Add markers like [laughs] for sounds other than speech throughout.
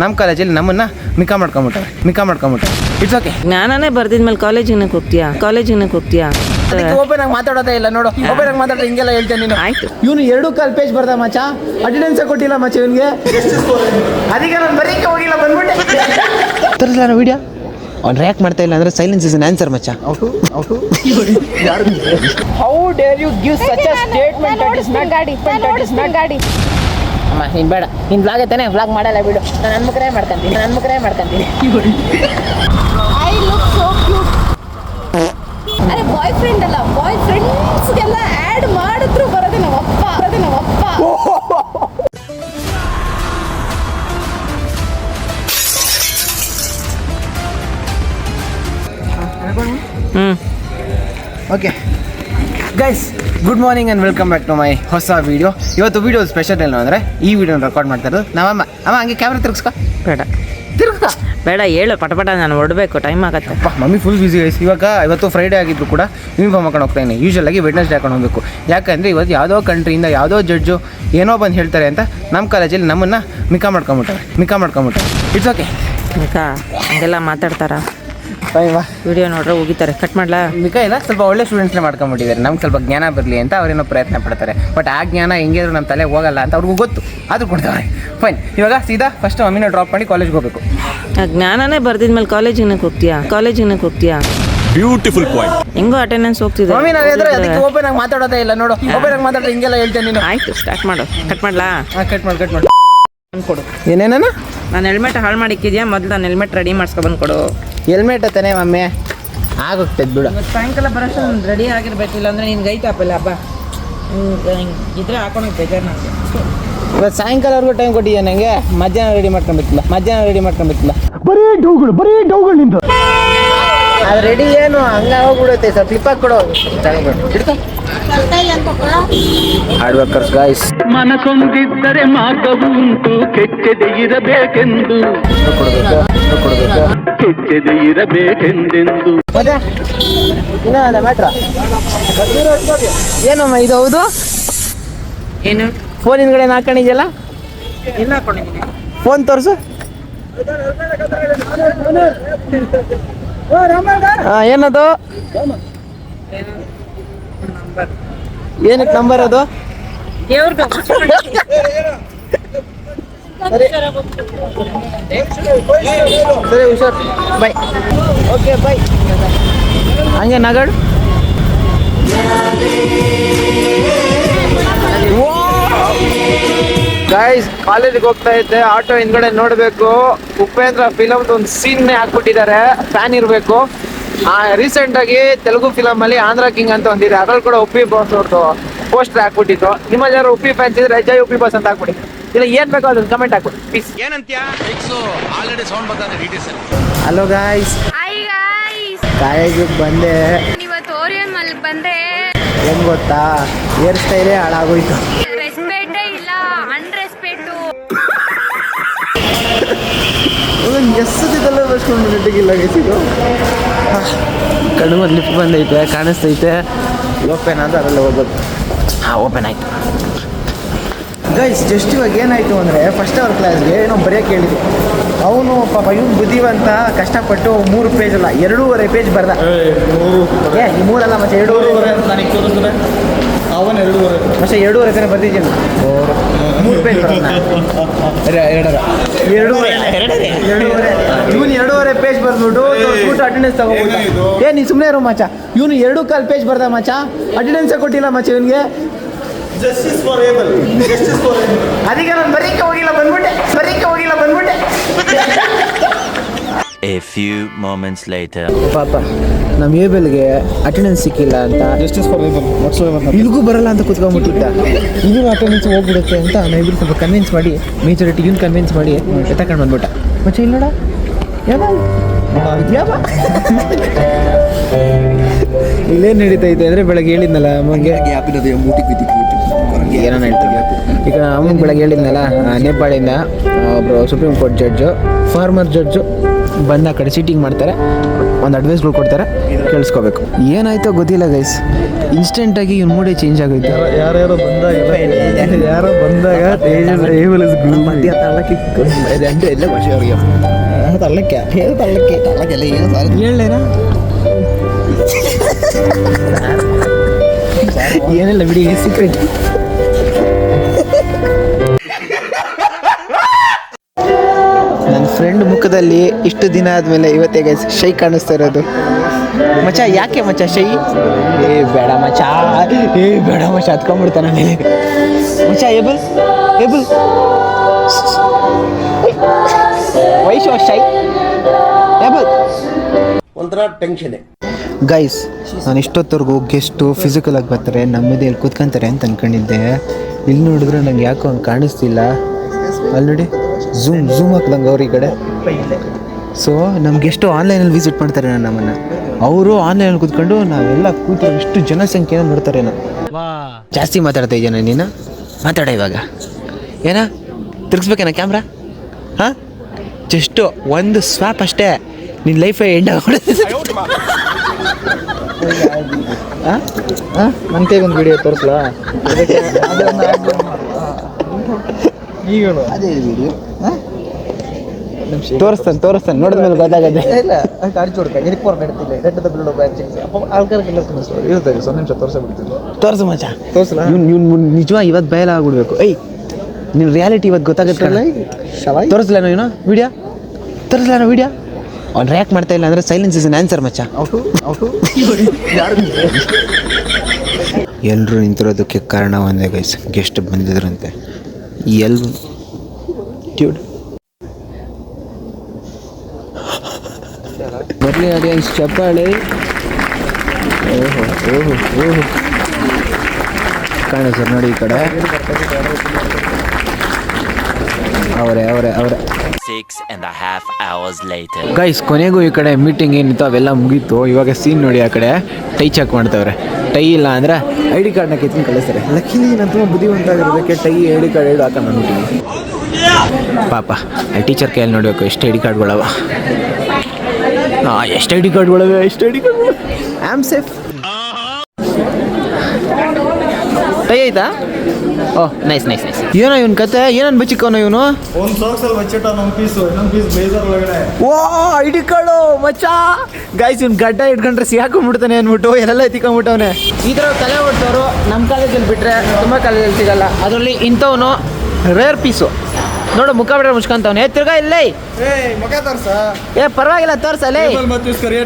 ನಮ್ಮ ಕಾಲೇಜಲ್ಲಿ ನಮ್ಮನ್ನ ಮಿಕ ಮಾಡ್ಕೊಂಬಿಟ್ಟಾರೆ ಮಿಕ ಮಾಡ್ಕೊಂಬಿಟ್ಟಾರೆ ಇಟ್ಸ್ ಓಕೆ ಜ್ಞಾನನೇ ಬರ್ದಿದ್ಮೇಲೆ ಕಾಲೇಜಿಗೆ ಹೋಗ್ತೀಯಾ? ಕಾಲೇಜಿಗೆ ಹೋಗ್ತೀಯಾ? ಓಪನ್ ಆಗಿ ಮಾತಾಡೋದೇ ಇಲ್ಲ ನೋಡು. ಓಪನ್ ಆಗಿ ಮಾತಾಡ್ರೆ ಹಿಂಗೆಲ್ಲ ಹೇಳ್ತೇನೆ ನೀನು. ಆಯ್ತು. ಇವನು ಎರಡು ಕಾಲ್ ಪೇಜ್ ಬರ್ದ ಮಚ್ಚ ಅಟೆಂಡೆನ್ಸ್ ಕೊಟ್ಟಿಲ್ಲ ಮಚ್ಚ ಇವನಿಗೆ. ಅದಕ್ಕೆ ನಾನು ಬರೀಕೆ ಹೋಗಿಲ್ಲ ಬಂದ್ಬಿಟ್ಟೆ. ತರಿಸ್ಲ ವಿಡಿಯೋ ಅವ್ನು ರ್ಯಾಕ್ ಮಾಡ್ತಾ ಇಲ್ಲ ಅಂದ್ರೆ ಸೈಲೆನ್ಸ್ ಇಸ್ ಅನ್ ಆನ್ಸರ್ ಮಚ್ಚ how dare you give such a statement that is not ಗಾಡಿ ದಟ್ ಇಸ್ ನಾಟ್ ಗಾಡಿ. ಅಮ್ಮ ನೀನು ಬೇಡ. ನೀನು ವ್ಲಾಗ್ ಐತಾನೆ ವ್ಲಾಗ್ ಮಾಡಲ್ಲ ಬಿಡು. ನಾನು ನನ್ನ ಮುಖರೇ ಮಾಡ್ಕೊಂತೀನಿ ನನ್ನ ಮುಖರೇ ಮಾಡ್ಕೊಂತೀನಿ. ಐ ಲುಕ್ ಸೋ ಕ್ಯೂಟ್ ಅರೆ ಬಾಯ್ ಫ್ರೆಂಡ್ ಅಲ್ಲ ಬಾಯ್ ಫ್ರೆಂಡ್ಸ್ಗೆಲ್ಲ ಆ್ಯಡ್ ಮಾಡಿದ್ರು ಬರೋದೇ ನಮ್ಮ ಅಪ್ಪ ಬರೋದೇ ನಮ್ಮ ಅಪ್ಪ. ಹ್ಞೂ okay. Guys good morning and welcome back to my ಹೊಸ ವೀಡಿಯೋ ಇವತ್ತು ವೀಡಿಯೋ ಸ್ಪೆಷಲ್ ಏನು ಅಂದರೆ ಈ ವಿಡಿಯೋನ ರೆಕಾರ್ಡ್ ಮಾಡ್ತಾ ಇರೋದು ನಾವಮ್ಮ ಅಮ್ಮ ಹಂಗೆ ಕ್ಯಾಮ್ರಾ ತಿರ್ಗಿಸ್ಕೊ. ಬೇಡ. ತಿರ್ಗಿಸ್ಕೊ? ಬೇಡ ಹೇಳು ಪಟಪಟ ನಾನು ಹೊರಡಬೇಕು ಟೈಮ್ ಆಗುತ್ತೆ. ಅಪ್ಪ ಮಮ್ಮಿ ಫುಲ್ ಬ್ಯುಸಿ ಗೈಸ್ ಇವಾಗ ಇವತ್ತು ಫ್ರೈಡೇ ಆಗಿದ್ರು ಕೂಡ ಯೂನಿಫಾರ್ಮ್ ಹಾಕೊಂಡು ಹೋಗ್ತಾ ಇದ್ದೀನಿ. ಯೂಶಲ್ ಆಗಿ ವೆಡ್ನೆಸ್ಡೇ ಹಾಕೊಂಡು ಹೋಗಬೇಕು. ಯಾಕಂದರೆ ಇವತ್ತು ಯಾವುದೋ ಕಂಟ್ರಿಯಿಂದ ಯಾವುದೋ ಜಡ್ಜು ಏನೋ ಬಂದು ಹೇಳ್ತಾರೆ ಅಂತ ನಮ್ಮ ಕಾಲೇಜಲ್ಲಿ ನಮ್ಮನ್ನು ಮಿಕ್ಕ ಮಾಡ್ಕೊಂಬಿಟ್ಟಾರೆ ಮಿಕ್ಕ ಮಾಡ್ಕೊಂಬಿಟ್ಟಾರೆ ಇಟ್ಸ್ ಓಕೆ ಮಿಕ್ಕ ಹಂಗೆಲ್ಲ ಮಾತಾಡ್ತಾರ? ವಿಡಿಯೋ ನೋಡ್ರೆ ಹೋಗಿತಾರೆ ಕಟ್ ಮಾಡ್ಲಾ? ಮಿಕ ಇಲ್ಲ ಸ್ವಲ್ಪ ಒಳ್ಳೆ ಸ್ಟೂಡೆಂಟ್ಸ್ನೇ ಮಾಡ್ಕೊಂಬಿಟ್ಟಿದ್ದಾರೆ ನಮ್ಗೆ ಸ್ವಲ್ಪ ಜ್ಞಾನ ಬರಲಿ ಅಂತ ಅವರೇನೋ ಪ್ರಯತ್ನ ಪಡ್ತಾರೆ. ಬಟ್ ಆ ಜ್ಞಾನ ಹೆಂಗಿದ್ರು ನಮ್ಮ ತಲೆ ಹೋಗಲ್ಲ ಅಂತ ಅವ್ರಿಗೂ ಗೊತ್ತು. ಆದರೂ ಕೊಡ್ತಾರೆ. ಫೈನ್ ಇವಾಗ ಸೀದಾ ಫಸ್ಟ್ ಮಮ್ಮಿನ ಡ್ರಾಪ್ ಮಾಡಿ ಕಾಲೇಜ್ಗೆ ಹೋಗ್ಬೇಕು. ಆ ಜ್ಞಾನನೇ ಬರ್ದಿದ್ಮೇಲೆ ಕಾಲೇಜಿಗೆ ಹೋಗ್ತೀಯಾ? ಕಾಲೇಜಿಗೆ ಹೋಗ್ತೀಯಾ? ಬ್ಯೂಟಿಫುಲ್ ಪಾಯಿಂಟ್ ಹೆಂಗೋ ಅಟೆಂಡೆನ್ಸ್ ಹೋಗ್ತಿದೆ. ಮಮ್ಮಿ ನಾವು ಎದ್ರೆ ಅದಕ್ಕೆ ಓಪನ್ ಆಗಿ ಮಾತಾಡೋದೇ ಇಲ್ಲ. ನೋಡು ಓಪನ್ ಆಗಿ ಮಾತಾಡ್ರೆ ಹಿಂಗೆಲ್ಲ ಹೇಳ್ತೇನೆ ನೀನು. ಆಯ್ತು ಸ್ಟಾರ್ಟ್ ಮಾಡು. ಕಟ್ ಮಾಡ್ಲಾ? ಹಾಂ ಕಟ್ ಮಾಡಿ ಕಟ್ ಮಾಡು. ಕೊಡು ಏನೇನ ನಾನು ಹೆಲ್ಮೆಟ್ ಹಾಳು ಮಾಡಿಕ್ಕಿದ್ಯಾ? ಮೊದಲು ನಾನು ಹೆಲ್ಮೆಟ್ ರೆಡಿ ಮಾಡಿಸ್ಕೊಬಂದು ಕೊಡು ಹೆಲ್ಮೆಟ್ ತಾನೇ ಮಮ್ಮಿ ಆಗೋಗ್ತದೆ ಬಿಡು. ಇವತ್ತು ಸಾಯಂಕಾಲ ಬರೋಷ್ಟು ರೆಡಿ ಆಗಿರ್ಬೇಕಿಲ್ಲ ಅಂದರೆ ನಿನ್ಗೆ ಗೈತಾಪಲ್ಲ ಹಬ್ಬ ಇದ್ರೆ ಹಾಕೊಂಡು ಬೇಜಾರು ನನಗೆ ಇವತ್ತು ಸಾಯಂಕಾಲವರೆಗೂ ಟೈಮ್ ಕೊಟ್ಟಿದ್ಯಾ ನನಗೆ ಮಧ್ಯಾಹ್ನ ರೆಡಿ ಮಾಡ್ಕೊಂಡ್ಬಿತ್ತಿಲ್ಲ ಮಧ್ಯಾಹ್ನ ರೆಡಿ ಮಾಡ್ಕೊಂಬಿಟ್ಟಿಲ್ಲ ಅದು ರೆಡಿ ಏನು ಹಂಗ ಹೋಗ್ಬಿಡುತ್ತೆ ಸರ್ ಫ್ಲಿಪ್ ಹಾಕಿ ಕೊಡು ಹಿಡ್ಕೊ. ಹಾರ್ಡ್ ವರ್ಕರ್ಸ್ ಗಾಯ್ಸ್ ಮನಸೊಂದಿದ್ದರೆ ಮಾರ್ಗವು ಉಂಟು ಕೆಚ್ಚದೆ ಇರಬೇಕೆಂದು. ಕೊಡಬೇಕು ಕೊಡಬೇಕು. ಕೆಚ್ಚದೆ ಇರಬೇಕೆಂದೆಂದು. ಏನಮ್ಮ ಇದು ಹೌದು? ಏನು? ಫೋನ್ ಹಿಂದ್ಗಡೆ ಹಾಕೊಂಡಿದ್ಯಲ್ಲ ಫೋನ್ ತೋರಿಸು. ಏನದು? ಏನಕ್ಕೆ ನಂಬರ್ ಅದು? ಸರಿ. ಹುಷಾರ್. ಬೈ ಓಕೆ ಬೈ ಹಂಗೆ ನಗಡು. ಗೈಸ್ ಕಾಲೇಜಿಗೆ ಹೋಗ್ತಾ ಇದ್ದೆ ಆಟೋ ಹಿಂದ್ಗಡೆ ನೋಡಬೇಕು. ಉಪೇಂದ್ರ ಫಿಲಮ್ದು ಒಂದು ಸೀನ್ ಹಾಕ್ಬಿಟ್ಟಿದ್ದಾರೆ ಫ್ಯಾನ್ ಇರಬೇಕು. ರೀಸೆಂಟ್ ಆಗಿ ತೆಲುಗು ಫಿಲಮ್ ಅಲ್ಲಿ ಆಂಧ್ರ ಕಿಂಗ್ ಅಂತ ಒಂದಿದೆ ಅದ್ರಲ್ಲಿ ಕೂಡ ಉಪ್ಪಿ ಬಾಸ್ ಅವ್ರದ್ದು ಪೋಸ್ಟರ್ ಹಾಕ್ಬಿಟ್ಟಿತ್ತು ನಿಮ್ಮಲ್ಲಿ ಯಾರು ಉಪ್ಪಿ ಫ್ಯಾನ್ಸ್ ಇದ್ರೆ ಜೈ ಉಪ್ಪಿ ಬಾಸ್ ಅಂತ ಹಾಕ್ಬಿಡಿ. ಇಲ್ಲ ಏನ್ ಬೇಕೋ ಅದನ್ನ ಕಮೆಂಟ್ ಹಾಕ್ಬಿಡಿ ಪ್ಲೀಸ್ ಆಲ್ರೆಡಿ ಸೌಂಡ್ ಬರ್ತದೆ details hello guys hi guys ಕಾಲೇಜಿಗೆ ಬಂದೆ. ಇವತ್ತು ಓರಿಯನ್ ಬಂದೆ. ಏನ್ ಗೊತ್ತಾ? ಹೇರ್ ಸ್ಟೈಲೇ ಹಾಳಾಗೋಯ್ತು. ಎಷ್ಟದಿದ್ದಲ್ಲ ಬಸ್ಕೊಂಡು ನೆಟ್ಟಿಗಿಲ್ಲ ಗೈಸಿದು ಕಣ್ಣು ಒಂದು ಲಿಫ್ಟ್ ಬಂದೈತೆ ಕಾಣಿಸ್ತೈತೆ. ಓಪನ್ ಅಂತ ಅದರಲ್ಲಿ ಹೋಗೋದು ಹಾಂ ಓಪನ್ ಆಯಿತು. ಗೈಸ್ ಜಸ್ಟ್ ಇವಾಗ ಏನಾಯಿತು ಅಂದರೆ ಫಸ್ಟ್ ಅವರ್ ಕ್ಲಾಸ್ಗೆ ಏನೋ ಬರೆಯೋಕೆ ಹೇಳಿದ್ರು. ಅವನು ಪಾಪ ಇವ್ನು ಬುದ್ಧಿವಂತ ಕಷ್ಟಪಟ್ಟು ಮೂರು ಪೇಜ್ ಅಲ್ಲ ಎರಡೂವರೆ ಪೇಜ್ ಬರ್ದ. ಏ ಈ ಮೂರಲ್ಲ ಮತ್ತೆ ಎರಡೂವರೆ? ನನಗೆ ಅವನು ಎರಡೂವರೆ. ಮತ್ತೆ ಎರಡೂವರೆ ತಾನೇ ಬರ್ದಿದ್ದೀನಿ ಮೂರು ಪೇಜ್ ಎರಡೂವರೆ. ಎರಡೂವರೆ. ಇವನು ಎರಡೂವರೆ ಪೇಜ್ ಬರ್ದ್ಬಿಟ್ಟು ಅಟೆಂಡೆನ್ಸ್ ತಗೋಬಿಟ್ಟು ಏ ನೀ ಸುಮ್ಮನೆ ಇರೋ ಮಚ್ಚ ಇವನು ಎರಡು ಕಾಲು ಪೇಜ್ ಬರ್ದ ಮಚ್ಚ ಅಟೆಂಡೆನ್ಸ್ ಕೊಟ್ಟಿಲ್ಲ ಮಚ್ಚ ಇವನಿಗೆ? Justice for able justice for able ಅದಕ್ಕೆ ನಾನು ಬರೀಕೆ ಹೋಗಿಲ್ಲ ಬಂದ್ಬಿಟ್ಟೆ. ಬರೀಕೆ ಹೋಗಿಲ್ಲ ಬಂದ್ಬಿಟ್ಟೆ. A few moments later. ಪಾಪ. ನಮ್ಮ ಏಬಲ್ಗೆ ಅಟೆಂಡೆನ್ಸ್ ಸಿಕ್ಕಿಲ್ಲ ಅಂತ. ಜಸ್ಟಿಸ್ ಫಾರ್ ವಾಟ್ಸ್ ಇಲ್ಗೂ ಬರಲ್ಲ ಅಂತ ಕುತ್ಕೊಂಡ್ಬಿಟ್ಟಿದ್ದ. ಇದು ಅಟೆಂಡೆನ್ಸ್ ಹೋಗ್ಬಿಡುತ್ತೆ ಅಂತ ನಾವು ಇಬ್ಬರು ಸ್ವಲ್ಪ ಕನ್ವಿನ್ಸ್ ಮಾಡಿ ಮೇಜಾರಿಟಿ ಇವ್ನು ಕನ್ವಿನ್ಸ್ ಮಾಡಿ ತಗೊಂಡು ಬಂದ್ಬಿಟ್ಟ. ಮತ್ತೆ ಇಲ್ಲ ನೋಡ ಯಾವ? ಯಾವ? ಇಲ್ಲೇನು ನಡೀತಾ ಇದೆ ಅಂದರೆ ಬೆಳಗ್ಗೆ ಹೇಳಿದ್ನಲ್ಲ ಅಮ್ಮಂಗೆ. ಗ್ಯಾಪ್ ಇರೋದು ಮೂಟಿಗೆ ಬಿದ್ದಿಟ್ಟು ಏನೋ ಹೇಳ್ತೀವಿ ಈಗ ಅಮ್ಮ ಬೆಳಗ್ಗೆ ಹೇಳಿದ್ನಲ್ಲ ನೇಪಾಳಿಂದ ಒಬ್ಬರು supreme court judge former judge. ಬಂದ ಆ ಕಡೆ ಸೀಟಿಂಗ್ ಮಾಡ್ತಾರೆ. ಒಂದು ಅಡ್ವೈಸ್ಗಳು ಕೊಡ್ತಾರೆ ಕೇಳಿಸ್ಕೋಬೇಕು. ಏನಾಯ್ತೋ ಗೊತ್ತಿಲ್ಲ ಗೈಸ್ ಇನ್ಸ್ಟೆಂಟಾಗಿ ಇವ್ನ ಮೂಡೇ ಚೇಂಜ್ ಆಗೋಯ್ತು. ಯಾರ್ಯಾರೋ ಬಂದಾಗ ಯಾರೋ ಬಂದಾಗ ಮಧ್ಯ ತಳ್ಳಕ್ಕೆ ಏನಿಲ್ಲ ಬಿಡಿ ಸೀಕ್ರೆಟ್ ಮುಖದಲ್ಲಿ ಇಷ್ಟು ದಿನ ಆದಮೇಲೆ ಇವತ್ತೇ ಗೈಸ್ ಶೈ ಕಾಣಿಸ್ತಾ ಇರೋದು. ಮಚ ಯಾಕೆ ಮಚ ಶೈ? ಏ ಬೇಡ ಮಚ ಏ ಬೇಡ ಮಚ ಹತ್ಕೊಂಡ್ಬಿಡ್ತಾನೆ ಮಚ ಎಬಲ್ ಏಬಲ್ ಏಬಲ್ ವೈಶೋ ಶೈ ಏಬಲ್ ಒಂಥರ ಟೆನ್ಷನ್ ಗೈಸ್ ನಾನು ಇಷ್ಟೊತ್ತವರೆಗೂ ಗೆಸ್ಟು ಫಿಸಿಕಲ್ ಆಗಿ ಬರ್ತಾರೆ ನಮ್ಮದೇ ಇಲ್ಲಿ ಕೂತ್ಕೊಂತಾರೆ ಅಂತ ಅನ್ಕೊಂಡಿದ್ದೆ. ಇಲ್ಲಿ ನೋಡಿದ್ರೆ ನಂಗೆ ಯಾಕೋ ಹಂಗೆ ಕಾಣಿಸ್ತಿಲ್ಲ. ಅಲ್ಲಿ ನೋಡಿ ಝೂಮ್ ಝೂಮ್ ಹಾಕ್ದಂಗೆ ಅವ್ರ ಈ ಕಡೆ ಸೊ ನಮ್ಗೆ ಎಷ್ಟು ಆನ್ಲೈನಲ್ಲಿ ವಿಸಿಟ್ ಮಾಡ್ತಾರೆ ನಮ್ಮನ್ನು ಅವರು ಆನ್ಲೈನಲ್ಲಿ ಕೂತ್ಕೊಂಡು ನಾವೆಲ್ಲ ಕೂತು ಎಷ್ಟು ಜನಸಂಖ್ಯೆನ ನೋಡ್ತಾರೆ ಜಾಸ್ತಿ ಮಾತಾಡ್ತಾ ಇದ್ದೇನೆ ನೀನು ಮಾತಾಡ ಇವಾಗ ಏನ ತಿರ್ಗಿಸ್ಬೇಕೇನ ಕ್ಯಾಮ್ರಾ ಹಾಂ ಜಸ್ಟು ಒಂದು ಸ್ವಾಪ್ ಅಷ್ಟೇ ನಿನ್ನ ಲೈಫೇ ಎಂಡ್ ಆಗ್ಬಿಡುತ್ತೆ ನನ್ನ ಕೈಗೆ ಒಂದು ವಿಡಿಯೋ ತೋರಿಸ್ಲಾ ಈಗ ಅದೇ ವಿಡಿಯೋ ತೋರಿಸ್ತಾನೆ ತೋರಿಸ್ತಾನೆ. ನೋಡಿದ ಮೇಲೆ ಗೊತ್ತಾಗತ್ತೆ ಇಲ್ಲ ಗಾಡಿ ಚೋಡ್ಕ ಹೊರಗೆ ನಡೀತಿಲ್ಲ. ರೆಡ್ ಬಿಲ್ಡ್ ಬ್ಯಾಚಿಂಗ್ ಅಪ್ಪ ಆಲ್ಕಾರಕ್ಕೆಲ್ಲ ಇರುತ್ತೆ ಒಂದು ನಿಮಿಷ ತೋರಿಸ್ಬಿಡ್ತೀನಿ ತೋರಿಸು ಮಚ್ಚ. ತೋರಿಸ್ಲಾ? ಇವ್ನು ಇವ್ನು ನಿಜವಾಗ ಇವತ್ತು ಬಯಲ ಆಗ್ಬಿಡ್ಬೇಕು. ಏಯ್ ನಿನ್ನ ರಿಯಾಲಿಟಿ ಇವತ್ತು ಗೊತ್ತಾಗುತ್ತೆ ಶವಾಯ್ ತೋರಿಸ್ಲ ಏನೋ? ವಿಡಿಯೋ? ತೋರಿಸ್ಲ ವಿಡಿಯೋ? ಅವ್ನು ರ್ಯಾಕ್ ಮಾಡ್ತಾ ಇಲ್ಲ ಅಂದ್ರೆ ಸೈಲೆನ್ಸ್ ಇಸ್ ಅನ್ ಆನ್ಸರ್ ಮಚ್ಚ. ಔಟು ಔಟು ಯಾರು ಎಲ್ಲರೂ ನಿಂತಿರೋದಕ್ಕೆ ಕಾರಣ ಒಂದೇ ಗೈಸ್ ಗೆಸ್ಟ್ ಬಂದಿದ್ರಂತೆ. ಎಲ್ ಟ್ಯೂಡ್ ಬರಲಿ ಆಡಿಯನ್ಸ್ ಚಪ್ಪಾಳೆ. ಓಹೋ ಓಹೋ ಓಹೋ. ಕಾಣ ಸರ್ ನೋಡಿ ಈ ಕಡೆ. ಅವರೇ ಅವರೇ ಅವರೇ. ಗೈಸ್ ಕೊನೆಗೂ ಈ ಕಡೆ ಮೀಟಿಂಗ್ ಏನಿತ್ತು ಅವೆಲ್ಲ ಮುಗೀತು. ಇವಾಗ ಸೀನ್ ನೋಡಿ ಆ ಕಡೆ. ಟೈ ಚೆಕ್ ಮಾಡ್ತಾವ್ರೆ. ಟೈ ಇಲ್ಲ ಅಂದ್ರೆ ಐ ಡಿ ಕಾರ್ಡ್ನ ಕಿತ್ಕೊಂಡು ಕಳಿಸ್ತಾರೆ. ಲಕ್ಕಿಲಿ ನಾನು ತುಂಬ ಬುದ್ಧಿವಂತಾಗಿರೋದಕ್ಕೆ ಟೈ ಐ ಡಿ ಕಾರ್ಡ್ ಹೇಳಿ ಹಾಕೊಂಡು ಪಾಪ ಐ ಟೀಚರ್ ಕೈಯಲ್ಲಿ ನೋಡಬೇಕು ಎಷ್ಟು ಐ ಡಿ ಕಾರ್ಡ್ಗಳವ ಹಾಂ ಎಷ್ಟು ಐ ಡಿ ಕಾರ್ಡ್ಗಳವೆ ಎಷ್ಟು ಐ ಡಿ ಕಾರ್ಡ್ಗಳು ಐ ಆಮ್ ಸೇಫ್ ಟೈ ಆಯ್ತಾ ಓಹ್ ನೈಸ್ ನೈಸ್ ನೈಸ್ ಏನೋ ಇವನ್ ಕತೆ? ಏನನ್ ಬಚ್ಚಿಕ್ಕವನ ಇವನು? ಒಂದು ಸಾಕ್ಸಲ್ಲಿ ಬಚ್ಚಿಟ್ಟ ನಮ್ಮ ಪೀಸು ಇನ್ನೊಂದು ಪೀಸ್ ಬೇಜಾರ್ ಒಳಗಡೆ. ಓ ಐ ಡಿ ಕಾರ್ಡು ಮಚ್ಚ. ಗಾಯ್ಸ್ ಇವ್ನು ಗಡ್ಡ ಇಟ್ಕೊಂಡ್ರೆ ಸಿಗಾಕೊಂಡ್ಬಿಡ್ತಾನೆ ಅಂದ್ಬಿಟ್ಟು ಎಲ್ಲ ಎತ್ತಿಕೊಂಡ್ಬಿಟ್ಟವನೆ. ಈ ಥರ ತಲೆ ಹೊಡ್ತವ್ರು ನಮ್ಮ ಕಾಲೇಜಲ್ಲಿ ಬಿಟ್ಟರೆ ತುಂಬ ಕಾಲೇಜಲ್ಲಿ ಸಿಗಲ್ಲ. ಅದರಲ್ಲಿ ಇಂಥವನು ರೇರ್ ಪೀಸು ನೋಡು ಮುಖ ಬಿಟ್ರೆ ಮುಚ್ಕೊಂತವ್ನೆ. ಏ ತಿರ್ಗಾ ಇಲ್ಲೇ. ಏ ಮಗ ತೋರ್ಸ. ಏ ಪರವಾಗಿಲ್ಲ ತೋರ್ಸಲೇ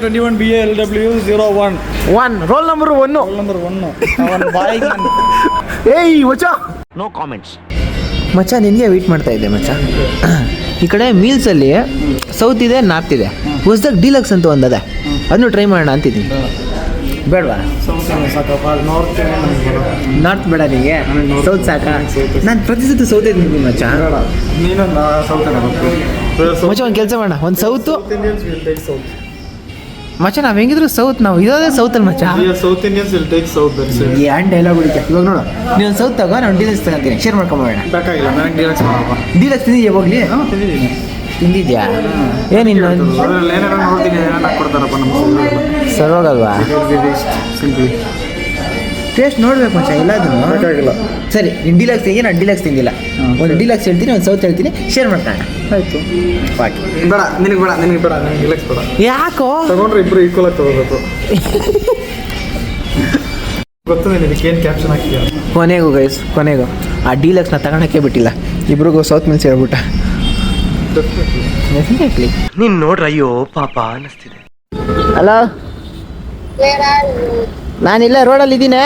twenty one B L W zero one one roll number one number one ಅವನ ಬಾಯಿಗೆ ಏಯ್ ಮಚ ನೋ ಕಾಮೆಂಟ್ಸ್ ಮಚ್ಚ ನಿನಗೆ ವೆಯ್ಟ್ ಮಾಡ್ತಾ ಇದ್ದೆ ಮಚ್ಚ. ಈ ಕಡೆ ಮೀಲ್ಸಲ್ಲಿ ಸೌತ್ ಇದೆ ನಾರ್ತ್ ಇದೆ. ಹೊಸ್ದಾಗ ಡಿಲಕ್ಸ್ ಅಂತ ಒಂದದೆ ಅದನ್ನು ಟ್ರೈ ಮಾಡೋಣ ಅಂತಿದ್ದೀನಿ. ಬೇಡವಾ? ಸಾಕಪ್ಪ. ನಾರ್ತ್ ನಾರ್ತ್ ಬೇಡ ನಿಮಗೆ ಸೌತ್ ಸಾಕ. ನಾನು ಪ್ರತಿ ಸತಿ ಸೌತ್ ಇದ್ದೀನಿ ಮಚ್ಚ. ನೀನು ಸೌತ್ ಮಚ್ಚ ಒಂದು ಕೆಲಸ ಮಾಡೋಣ ಒಂದು south Indians will take south. ಮಚ್ಚ ನಾವು ಹೆಂಗಿದ್ರು ಸೌತ್ ನಾವು ಇದಾದ್ರೆ ಸೌತ್ ಅಲ್ಲಿ ಮಚ್ಚ south Indians will take south it ಏನು ಡೈಲಾಗ್ ಹುಡುಕ ಇವಾಗ ನೋಡು. ನೀವು ಸೌತ್ ತಗೋ ನಾನು ಡೀಲಕ್ಸ್ ತಗೋತೀನಿ. ಶೇರ್ ಮಾಡ್ಕೊಂಬೋಣ ಬೇಕಾಗಿಲ್ಲ ನನಗೆ ಡೀಲಕ್ಸ್ ಮಾಡಪ್ಪ. ಡೀಲಕ್ಸ್ ತಿಂದಿದ್ಯಾ ಹೋಗ್ಲಿ? ಹಾಂ ತಿಂದಿದ್ದೀನಿ. ತಿಂದಿದ್ಯಾ? ಏನಿಲ್ಲ ಅದ್ರಲ್ಲಿ ಏನೇನೋ ನೋಡ್ತೀನಿ ಏನೇನು ಹಾಕ್ಕೊಡ್ತಾರಪ್ಪ ನಮ್ಮ ಸರ್ವಾಗಲ್ವಾ ಹೋಗಲ್ವಾ ಟೇಸ್ಟ್ ನೋಡ್ಬೇಕು ಮಚ್ಚ ಎಲ್ಲದನ್ನು ಸರಿ ಡಿಲಕ್ಸ್ ಡೀಲಕ್ಸ್ ತಿಂಗಿ ನಾನು ಡೀಲಕ್ಸ್ ತಿಂದಿಲ್ಲ. ಒಂದು ಡಿಲಕ್ಸ್ ಹೇಳ್ತೀನಿ ಒಂದು ಸೌತ್ ಹೇಳ್ತೀನಿ ಶೇರ್ ಮಾಡ್ಕೊಳ್ಳೋಣ ಆಯಿತು. ಬಾಕಿ ಬೇಡ ನಿನಗೆ ಬೇಡ ನಿನಗೆ ಬೇಡ ನನಗೆ ಡಿಲಕ್ಸ್ ಬೇಡ. ಯಾಕೋ? ತಗೊಂಡ್ರೆ ಇಬ್ಬರು ಈಕ್ವಲ್ ಆಗಿ ತಗೋಬೇಕು. [laughs] ಗೊತ್ತು ನಿನಗೆ ಏನು ಕ್ಯಾಪ್ಷನ್ ಹಾಕಿಯ ಕೊನೆಗೂ ಗೈಸ್ ಕೊನೆಗೂ. ಆ ಡಿಲಕ್ಸ್ನ ತಗೊಳಕ್ಕೆ ಬಿಟ್ಟಿಲ್ಲ. ಇಬ್ರಿಗೂ ಸೌತ್ ಮಿಲ್ಸ್ ಹೇಳ್ಬಿಟ್ಟ. ಡೆಫಿನೆಟ್ಲಿ ನೀನ್ ನೋಡ್ರ ಅಯ್ಯೋ ಪಾಪ ಅನ್ನಿಸ್ತಿದೆ ಹಲೋ ನಾನಿಲ್ಲ ರೋಡಲ್ಲಿ ಇದ್ದೀನಿ.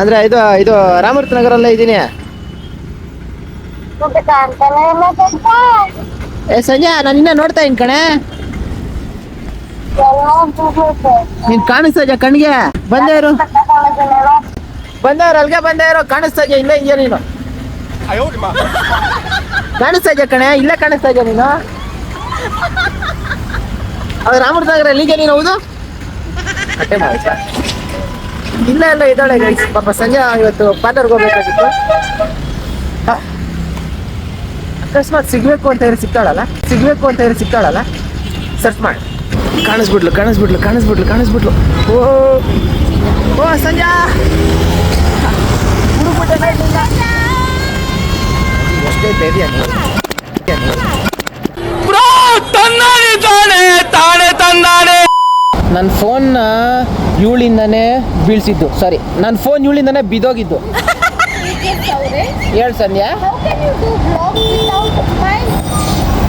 ಅಂದ್ರೆ ಇದು ಇದು ರಾಮೂರ್ತಿ ನಗರಲ್ಲೇ ಇದ್ದೀನಿ. ಏ ಸಂಜೆ ನಾನು ಇನ್ನ ನೋಡ್ತಾ ಇನ್ ಕಣೆ. ನೀನ್ ಕಾಣಿಸ್ತಾ ಇದೆಯಾ ಕಣ್ಗೆ? ಬಂದೇ ಇರು. ಬಂದೇ ಇರು ಅಲ್ಗೆ ಬಂದೇ ಇರು. ಕಾಣಿಸ್ತಾ ಇಲ್ಲ ಇಲ್ಲೇ ಇದೆಯಾ ನೀನು? ಕಾಣಿಸ್ತಾ ಇದೆಯಾ ಕಣೆ? ಇಲ್ಲೇ ಕಾಣಿಸ್ತಾ ಇದೆಯಾ ನೀನು? ಅದು ರಾಮರ್ ಸಾಗರ ಎಲ್ಲಿಗೆ ನೀನು ಹೌದು ಇಲ್ಲ ಇಲ್ಲ ಎಲ್ಲ ಇದ್ದಾಳೆ ಗೈಸ್ ಪಾಪ ಸಂಜೆ ಇವತ್ತು ಪಾರ್ಲರ್ಗೆ ಹೋಗ್ಬೇಕಾಗಿತ್ತು. ಅಕಸ್ಮಾತ್ ಸಿಗ್ಬೇಕು ಅಂತ ಹೇಳಿ ಸಿಗ್ತಾಳಲ್ಲ ಸಿಗ್ಬೇಕು ಅಂತ ಹೇಳಿ ಸಿಗ್ತಾಳಲ್ಲ ಸರ್ಚ್ ಮಾಡಿ. ಕಾಣಿಸ್ಬಿಟ್ಲು ಕಾಣಿಸ್ಬಿಟ್ಲು ಕಾಣಿಸ್ಬಿಟ್ಲು ಕಾಣಿಸ್ಬಿಟ್ಲು. ಓ ಓ ಸಂಜಾ! ಹುಡುಗ್ಬಿಟ್ಟೆ ಎಷ್ಟೇ ಧೈರ್ಯ ನನ್ನ ಫೋನ್ನ ಇವಳಿಂದನೇ ಬೀಳ್ಸಿದ್ದು. ಸಾರಿ ನನ್ನ ಫೋನ್ ಇವಳಿಂದನೇ ಬಿದ್ದೋಗಿದ್ದು. [laughs] ಹೇಳು ಸಂಧ್ಯಾ. ಮೈ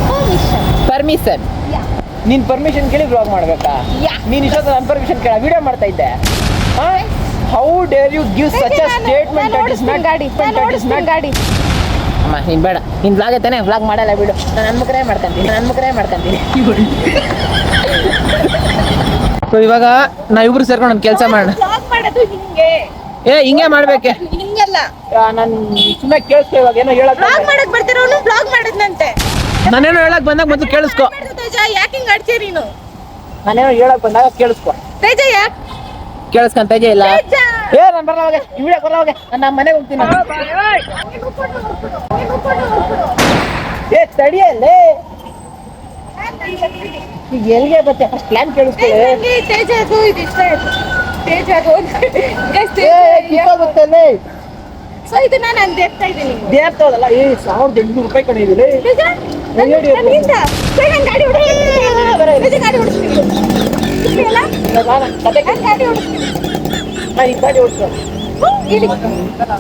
ಪರ್ಮಿಷನ್ ಪರ್ಮಿಷನ್ ಯಾ ನೀನ್ ಪರ್ಮಿಷನ್ ಕೇಳಿ ಬ್ಲಾಗ್ ಮಾಡ್ಬೇಕಾ? ಯಾ ನೀನ್ ಇಷ್ಟೊತ್ತು ನನ್ನ ಪರ್ಮಿಷನ್ ಕೇಳ ವಿಡಿಯೋ ಮಾಡ್ತಾ ಇದ್ದೆ. How dare you give such a statement that is not ಗಾಡಿ. ಇಟ್ ಇಸ್ ಮೈ ಗಾಡಿ. ಅಮ್ಮ ನೀನು ಬೇಡ. ನೀನು ಬ್ಲಾಗ್ ಐತಾನೆ ಬ್ಲಾಗ್ ಮಾಡಲ್ಲ ಬಿಡು. ನಾನು ನನ್ನ ಮುಖರೇ ಮಾಡ್ಕೊಂತೀನಿ ನನ್ನ ಮುಖರೇ ಮಾಡ್ಕೊಂತೀನಿ. [laughs] ಸೊ ಇವಾಗ ನಾವಿಬ್ರು ಸೇರ್ಕೊಂಡು ಒಂದು ಕೆಲಸ ಮಾಡೋಣ. ಮಾಡ ಮಾಡೋದು ಹಿಂಗೆ. ಏ ಹಿಂಗೆ ಮಾಡ್ಬೇಕೆ? ಹಿಂಗೆಲ್ಲ. ನಾನು ಸುಮ್ಮನೆ ಕೇಳಿಸ್ಕೊ ಇವಾಗ ಏನೋ ಹೇಳಕ್ ಬ್ಲಾಗ್ ಮಾಡಕ್ ಬರ್ತಿರೋನು ಬ್ಲಾಗ್ ಮಾಡಿದ್ನಂತೆ. ನಾನೇನೋ ಹೇಳಕ್ ಬಂದಾಗ ಮೊದಲು ಕೇಳಿಸ್ಕೊ. ತೇಜ ಯಾಕೆ ಹಿಂಗ್ ಆಡ್ತೀಯ ನೀನು? ನಾನೇನೋ ಹೇಳಕ್ ಬಂದಾಗ ಕೇಳಿಸ್ಕೊ. ತೇಜ ಯಾಕೆ? ಕೇಳಿಸ್ಕೊಂತ ತೇಜ ಇಲ್ಲ? ಏ ನಾನು ಬರಲ್ಲ ಹೋಗೆ ವಿಡಿಯೋ ಬರಲ್ಲ ಹೋಗೆ. ನಾನು ನಮ್ಮ ಮನೆಗೆ ಹೋಗ್ತೀನಿ. ಏ ತಡಿಯಲ್ಲೇ? ಈಗ ಎಲ್ಲಿಗೆ ಬತ್ತೆ ಫಸ್ಟ್ ಪ್ಲಾನ್ ಕೇಳಿಸ್ಕೊಳ್ಳಿ ನಂಗೆ ತೇಜ ಅದು ಇದು ಇಷ್ಟ ಆಯ್ತು. ತೇಜ ಸೊ ಇದು ನಾನು ಇದ್ದೀನಿ. ದೇರ್ತದಲ್ಲ ಏ ಸಾವಿರದ ಎಂಟುನೂರು ರೂಪಾಯಿ ನಾನ್ ಗಾಡಿ ಓಡಿಸ್ತೀನಿ. ಗಾಡಿ ಓಡಿಸ್ತೀನಿ. ಗಾಡಿ ಓಡಿಸ್ತೀನಿ. ಗಾಡಿ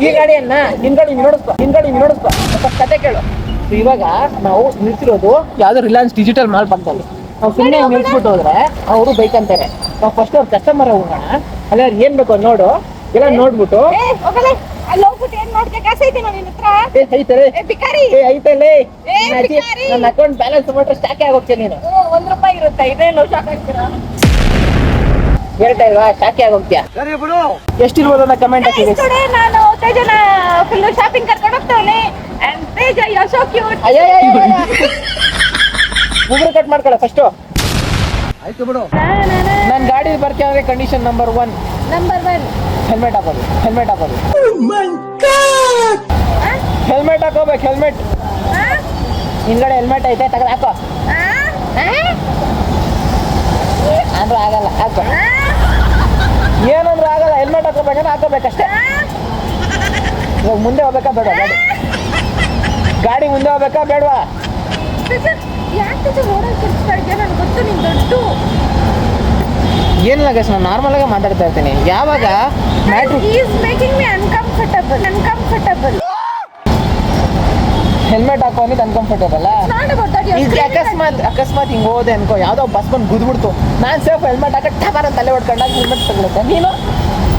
ಈ ಗಾಡಿಯನ್ನ ನಿನ್ ಗಾಡಿ ನೀನ್ ನೋಡಿಸ್ಕೊ ನಿನ್ ಗಾಡಿ ಸ್ವಲ್ಪ ಕತೆ ಕೇಳು. ಇವಾಗ ನಾವು ನಿಲ್ಸಿರೋದು ಯಾವ್ದೋ ರಿಲಯನ್ಸ್ ಡಿಜಿಟಲ್ ಮಾಲ್ ಪಕ್ಕದಲ್ಲಿ. ನಾವು ಸುಮ್ಮನೆ ನಿಲ್ಸ್ಬಿಟ್ಟು ಹೋದ್ರೆ ಅವರು ಬೈಕ್ ಅಂತಾರೆ ನಾವು ಫಸ್ಟ್ ಅವ್ರ ಕಸ್ಟಮರ್ ಹೋಗೋಣ. ಅಲ್ಲ ಏನ್ ಬೇಕು ಅದ್ ನೋಡು. ಎಲ್ಲ ನೋಡ್ಬಿಟ್ಟು. ನಿನ್ನ ಅಕೌಂಟ್ ಬ್ಯಾಲೆನ್ಸ್ ಮಾಡ್ರೆ ಸ್ಟಾಕೆ ಆಗೋಗ್ತೀನಿ ನೀನು. ಒಂದ್ ರೂಪಾಯಿ ಇರುತ್ತೆ. ಇದೇನು ಶಾಕ್ ಆಗ್ತೀರಾ? ಹೇಳ್ತಾ ಇಲ್ವಾ ಸ್ಟಾಕೆ ಆಗೋಗ್ತೀಯಾ? ಎಷ್ಟಿರ್ಬೋದು ಅಂತ ಕಮೆಂಟ್ ನಾನು ತೇಜನ ಫುಲ್ ಶಾಪಿಂಗ್ ಕರ್ಕೊಂಡು ಹೋಗ್ತಾವನೆ and Teja you so cute ಅಯ್ಯೋ ಉಗುರು ಕಟ್ ಮಾಡ್ಕೊಳ್ಳ ಫಸ್ಟು ನನ್ನ ಗಾಡಿ ಬರ್ತೀಯ ಅಂದ್ರೆ condition number one number one helmet ಹಾಕೋದು ಹೆಲ್ಮೆಟ್ ಹಾಕೋದು. ಹೆಲ್ಮೆಟ್ ಹಾಕೋಬೇಕು ಹೆಲ್ಮೆಟ್ ಹಿಂದ್ಗಡೆ ಹೆಲ್ಮೆಟ್ ಐತೆ ತೆಗೆದು ಹಾಕೋ. ಅಂದ್ರೆ ಆಗಲ್ಲ ಹಾಕೋ. ಏನಂದ್ರೆ ಆಗಲ್ಲ ಹೆಲ್ಮೆಟ್ ಹಾಕೋಬೇಕಂದ್ರೆ ಹಾಕೋಬೇಕಷ್ಟೇ. ಇವಾಗ ಮುಂದೆ ಹೋಗ್ಬೇಕಾ ಬೇಡ ಗಾಡಿ ಗಾಡಿ ಮುಂದೆ ಹೋಗ್ಬೇಕಾ ಬೇಡವಾ? ಏನಿಲ್ಲ ಗೈಸ್ ನಾನು ನಾರ್ಮಲ್ ಆಗಿ ಮಾತಾಡ್ತಾ ಇರ್ತೀನಿ. ಯಾವಾಗ? ಹೆಲ್ಮೆಟ್ ಹಾಕೋ ಅಂದ್ರೆ ಅನ್ಕಂಫರ್ಟೇಬಲ್ ಈಗ ಅಕಸ್ಮಾತ್ ಅಕಸ್ಮಾತ್ ಹಿಂಗ್ ಹೋದೆ ಅನ್ಕೋ ಯಾವ್ದೋ ಬಸ್ ಬಂದು ಗುದ್ಬಿಡ್ತು ನಾನ್ ಸೇಫ್ ಹೆಲ್ಮೆಟ್ ಹಾಕ ಟಬಾರ ತಲೆ ಹೊಡ್ಕೊಂಡಾಗ ಹೆಲ್ಮೆಟ್ ತಗೊಳುತ್ತೆ. ನೀನು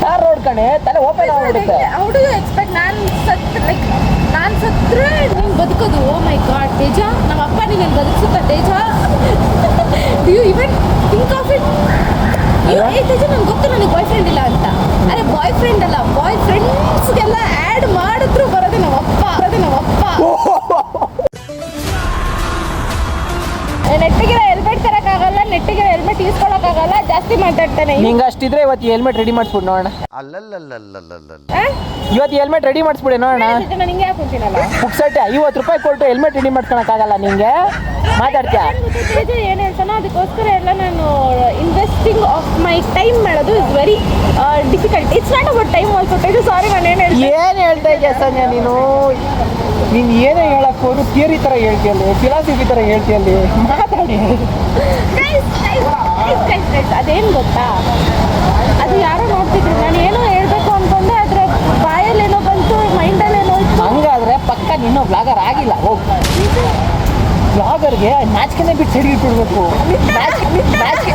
ಕಾರ್ ರೋಡ್ ಕಣೆ ತಲೆ ಓಪನ್ ಆಗ್ಬಿಡುತ್ತೆ ಹೌ ಡು ಯು ಎಕ್ಸ್ಪೆಕ್ಟ್ ನಾನು ಲೈಕ್ ನಾನು ಸತ್ರೆ ನೀನು ಬದುಕೋದು. ಓ ಮೈ ಗಾಡ್ ತೇಜ ನಮ್ಮ ಅಪ್ಪ ನೀನು ಬದುಕಿಸುತ್ತ Teja? You even think of it ಏ ತೇಜ ನನ್ಗೆ ಗೊತ್ತು ನನಗೆ ಬಾಯ್ ಫ್ರೆಂಡ್ ಇಲ್ಲ ಅಂತ. ಅರೆ ಬಾಯ್ ಫ್ರೆಂಡ್ ಅಲ್ಲ ಬಾಯ್ ಫ್ರೆಂಡ್ಸ್ಗೆಲ್ಲ ಆ್ಯಡ್ ಮಾಡಿದ್ರು ಬರೋದೇ ನಮ್ಮ ಅಪ್ಪ ಬರೋದು ನಮ್ಮ ಅಪ್ಪ. ನೆಟ್ಟಿಗಿರೋ ನೆಟ್ಟಿಗಿರೋ ಹೆಲ್ಮೆಟ್ ಇಸ್ಕೊಳಕ್ಕಾಗಲ್ಲ ಜಾಸ್ತಿ ಮಾತಾಡ್ತಾನೆ ನಿಂಗೆ ಅಷ್ಟಿದ್ರೆ ಇವತ್ತು ಹೆಲ್ಮೆಟ್ ರೆಡಿ ಮಾಡಿಸ್ಬಿಡು ನೋಡೋಣ. ಆ? ಇವತ್ತು ಹೆಲ್ಮೆಟ್ ರೆಡಿ ಮಾಡಿಸ್ಬಿಡಿ ನೋಡೋಣ. ತೇಜ, ನಾನು ಹಿಂಗೆ ಹಾಕೊಂತೀನಲ್ಲ? ಪುಕ್ಸಟ್ಟೆ ಐವತ್ತು ರೂಪಾಯಿ ಕೊಟ್ಟು ಹೆಲ್ಮೆಟ್ ರೆಡಿ ಮಾಡ್ಕೊಳಕ್ಕಾಗಲ್ಲ ನಿಂಗೆ? ಮಾತಾಡ್ತೀಯಾ? ಏನು ಹೇಳ್ತಾನೋ ಅದಕ್ಕೋಸ್ಕರ ಎಲ್ಲ ನಾನು ಇನ್ವೆಸ್ಟಿಂಗ್ ಆಫ್ ಮೈ ಟೈಮ್ ಮಾಡೋದು is very difficult it's not about time also Teja sorry ನಾನು ಏನು ಹೇಳ್ತೀನಿ ಏನು ಹೇಳ್ತಾ ಇದೆಯಾ ಸಂಜೆ ನೀನು? ನೀನು ಏನೇ ಹೇಳಕ್ ಹೋದ್ರು ಥಿಯರಿ ಥರ ಹೇಳ್ತೀಯಲ್ಲಿ ಫಿಲಾಸಫಿ ತರ ಹೇಳ್ತಿಯಲ್ಲಿ ಮಾತಾಡಿ. ಗೈಸ್ ಗೈಸ್ ಅದೇನು ಗೊತ್ತಾ? ಅದು ಯಾರೋ ನೋಡ್ತಿದ್ರು. ನಾನು ಏನೋ ಹೇಳ್ಬೇಕು ಅನ್ಕೊಂಡೆ ಬಾಯಲ್ಲಿ ಬಾಯಲ್ಲೇನೋ ಬಂತು ಮೈಂಡಲ್ಲೇನೋ ಇತ್ತು. ಹಂಗಾದ್ರೆ ಪಕ್ಕ ನಿನ್ನೋ ಬ್ಲಾಗರ್ ಆಗಿಲ್ಲ ಹೋಗ್. ಬ್ಲಾಗರ್ಗೆ ನಾಚಿಕೆನೇ ಬಿಟ್ಟು ನಾಚಿಕೆ.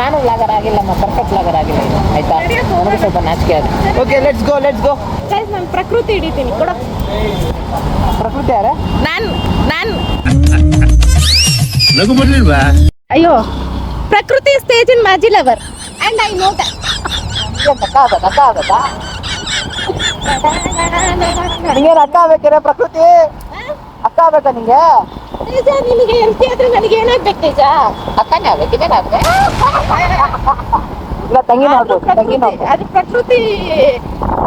ನಾನು ಬ್ಲಾಗರ್ ಆಗಿಲ್ಲಮ್ಮ ಪರ್ಫೆಕ್ಟ್ ಬ್ಲಾಗರ್ ಆಗಿಲ್ಲ ಇದು ಆಯ್ತಾ? ನನಗೆ ಸ್ವಲ್ಪ ನಾಚಿಕೆ ಅದು okay let's go let's go ನಾನು ಪ್ರಕೃತಿ ಹಿಡಿತೀನಿ. ಕೊಡ. ಪ್ರಕೃತಿ ಯಾರ? ನಾನು ನಾನು ಅಯ್ಯೋ ಪ್ರಕೃತಿ ಸ್ಟೇಜ್ ಇನ್ ಮಾಜಿ lover and I know that ಅಕ್ಕ ಆಗ್ಬೇಕು ಅಕ್ಕ ಆಗ್ಬೇಕಾ ನಿಂಗೇನು ಅಕ್ಕ ಆಗ್ಬೇಕಿರ ಪ್ರಕೃತಿ? ಅಕ್ಕ ಆಗ್ಬೇಕಾ ನಿಂಗೆ? ತೇಜ ನಿನಗೆ ಎಂಟಿ ಆದ್ರೆ ನನಗೆ ಏನಾಗ್ಬೇಕು ತೇಜ ಅಕ್ಕನೇ ಆಗ್ಬೇಕು ಇದೇನಾಗ್ಬೇಕು ಇಲ್ಲ ತಂಗಿ ಅದು ತಂಗಿ ತಂಗಿನ ಅದು ಪ್ರಕೃತಿ